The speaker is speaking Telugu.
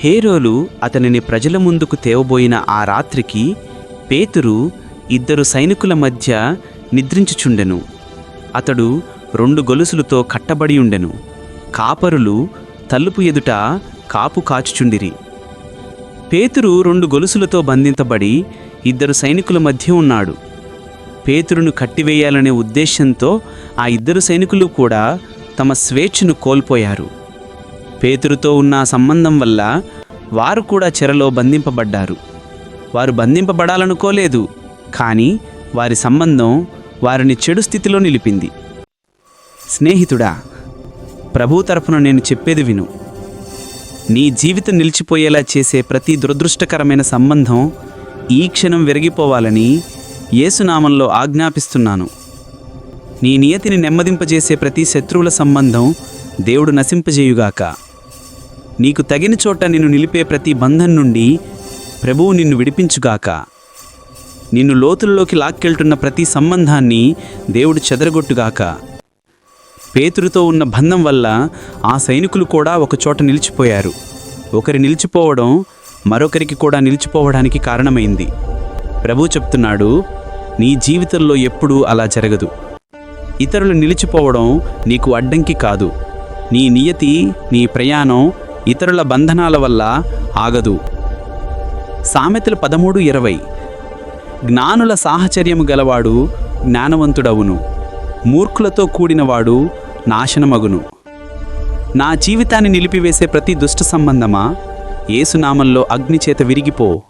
హేరోలు అతనిని ప్రజల ముందుకు తేవబోయిన ఆ రాత్రికి పేతురు ఇద్దరు సైనికుల మధ్య నిద్రించుచుండెను. అతడు రెండు గొలుసులతో కట్టబడి ఉండెను. కాపరులు తలుపు ఎదుట కాపు కాచుచుండిరి. పేతురు రెండు గొలుసులతో బంధించబడి ఇద్దరు సైనికుల మధ్య ఉన్నాడు. పేతురును కట్టివేయాలనే ఉద్దేశంతో ఆ ఇద్దరు సైనికులు కూడా తమ స్వేచ్ఛను కోల్పోయారు. పేతురుతో ఉన్న సంబంధం వల్ల వారు కూడా చెరలో బంధింపబడ్డారు. వారు బంధింపబడాలనుకోలేదు కానీ వారి సంబంధం వారిని చెడు స్థితిలో నిలిపింది. స్నేహితుడా ప్రభు తరపున నేను చెప్పేది విను. నీ జీవితం నిలిచిపోయేలా చేసే ప్రతి దురదృష్టకరమైన సంబంధం ఈ క్షణం విరిగిపోవాలని యేసునామంలో ఆజ్ఞాపిస్తున్నాను. నీ నియతిని నెమ్మదింపజేసే ప్రతి శత్రువుల సంబంధం దేవుడు నశింపజేయుగాక. నీకు తగిన చోట నిన్ను నిలిపే ప్రతి బంధం నుండి ప్రభువు నిన్ను విడిపించుగాక. నిన్ను లోతుల్లోకి లాక్కెళ్తున్న ప్రతి సంబంధాన్ని దేవుడు చెదరగొట్టుగాక. పేతురుతో ఉన్న బంధం వల్ల ఆ సైనికులు కూడా ఒకచోట నిలిచిపోయారు. ఒకరి నిలిచిపోవడం మరొకరికి కూడా నిలిచిపోవడానికి కారణమైంది. ప్రభు చెప్తున్నాడు నీ జీవితంలో ఎప్పుడూ అలా జరగదు. ఇతరులు నిలిచిపోవడం నీకు అడ్డంకి కాదు. నీ నియతి నీ ప్రయాణం ఇతరుల బంధనాల వల్ల ఆగదు. సామెతలు పదమూడు ఇరవై. జ్ఞానుల సాహచర్యము గలవాడు జ్ఞానవంతుడవును. మూర్ఖులతో కూడినవాడు నాశనమగును. నా జీవితాన్ని నిలిపివేసే ప్రతి దుష్ట సంబంధమా? ఏసునామంలో అగ్నిచేత విరిగిపో.